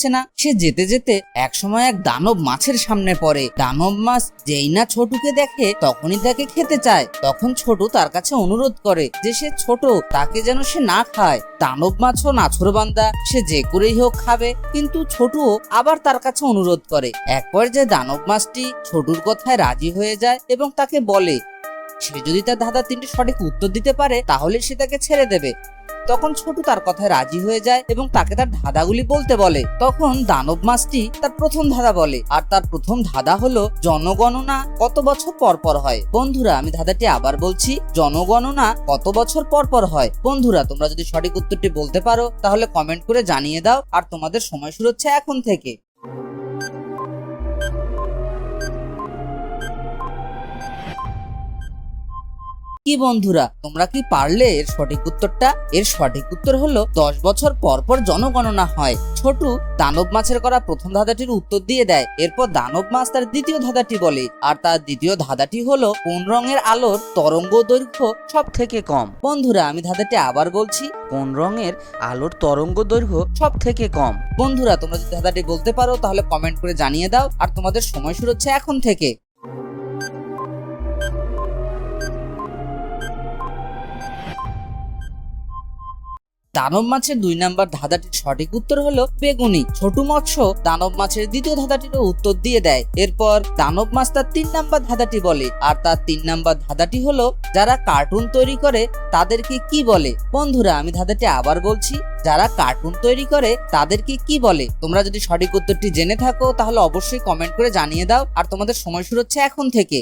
পাচ্ছে না। সে যেতে যেতে একসময় এক দানব মাছের সামনে পড়ে। দানব মাছ যেই না ছোটুকে দেখে, তখনই তাকে খেতে চায়। তখন ছোট তার কাছে অনুরোধ করে যে সে ছোট, তাকে যেন সে না খায়। দানব মাছও নাছরবান্দা, সে যে করেই হোক খাবে। কিন্তু ছোটুও আবার তার কাছে অনুরোধ করে। এক পর্যায়ে দানব মাছটি ছোটুর কথায় রাজি হয়ে যায় এবং তাকে বলে, সে যদি তার দাদা তিনটি সঠিক উত্তর দিতে পারে, তাহলে সে তাকে ছেড়ে দেবে। তখন ছোটু তার কথায় রাজি হয়ে যায় এবং তাকে তার ধাঁধাগুলি বলতে বলে। তখন দানব মাছটি তার প্রথম ধাঁধা বলে। আর তার প্রথম ধাঁধা হলো জনগণনা, কত বছর পর পর হয়। বন্ধুরা, আমি ধাঁধাটি আবার বলছি, জনগণনা কত বছর পর পর হয়? বন্ধুরা, তোমরা যদি সঠিক উত্তরটি বলতে পারো, তাহলে কমেন্ট করে জানিয়ে দাও, আর তোমাদের সময় শুরু হচ্ছে এখন থেকে। কি বন্ধুরা? তোমরা কি পারলে এর সঠিক উত্তরটা? এর সঠিক উত্তর হলো, দশ বছর পর পর জনগণনা হয়। ছোটু দানব মাছের করা প্রথম ধাঁধাটির উত্তর দিয়ে দেয়। এরপর দানব মাছ তার দ্বিতীয় ধাঁধাটি বলে। আর তার দ্বিতীয় ধাঁধাটি হলো, কোন রঙের আলোর তরঙ্গ দৈর্ঘ্য সব থেকে কম? বন্ধুরা, আমি ধাঁধাটি আবার বলছি, কোন রঙের আলোর তরঙ্গ দৈর্ঘ্য সব থেকে কম? বন্ধুরা, তোমরা যদি ধাঁধাটি বলতে পারো, তাহলে কমেন্ট করে জানিয়ে দাও। আর তোমাদের সময় শুরু হচ্ছে এখন থেকে। দানব মাছের দুই নাম্বার ধাঁধাটির সঠিক উত্তর হলো বেগুনি। ছোট মৎস্য দানব মাছের দ্বিতীয় ধাঁধাটিরও উত্তর দিয়ে দেয়। এরপর দানব মাছ তার তিন নাম্বার ধাঁধাটি বলে, আর তার তিন নাম্বার ধাঁধাটি হলো যারা কার্টুন তৈরি করে তাদেরকে কি বলে? বন্ধুরা, আমি ধাঁধাটি আবার বলছি, যারা কার্টুন তৈরি করে তাদেরকে কি বলে? তোমরা যদি সঠিক উত্তরটি জেনে থাকো, তাহলে অবশ্যই কমেন্ট করে জানিয়ে দাও, আর তোমাদের সময় শুরু হচ্ছে এখন থেকে।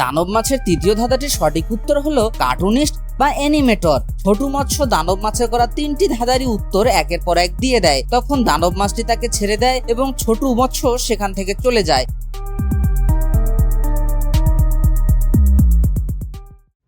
দানব মাছের তৃতীয় ধাঁধাটির সঠিক উত্তর হলো কার্টুনিস্ট বা অ্যানিমেটর। ছোট মৎস্য দানব মাছের করা তিনটি ধাঁধারই উত্তর একের পর এক দিয়ে দেয়। তখন দানব মাছটি তাকে ছেড়ে দেয় এবং ছোট মৎস্য সেখান থেকে চলে যায়।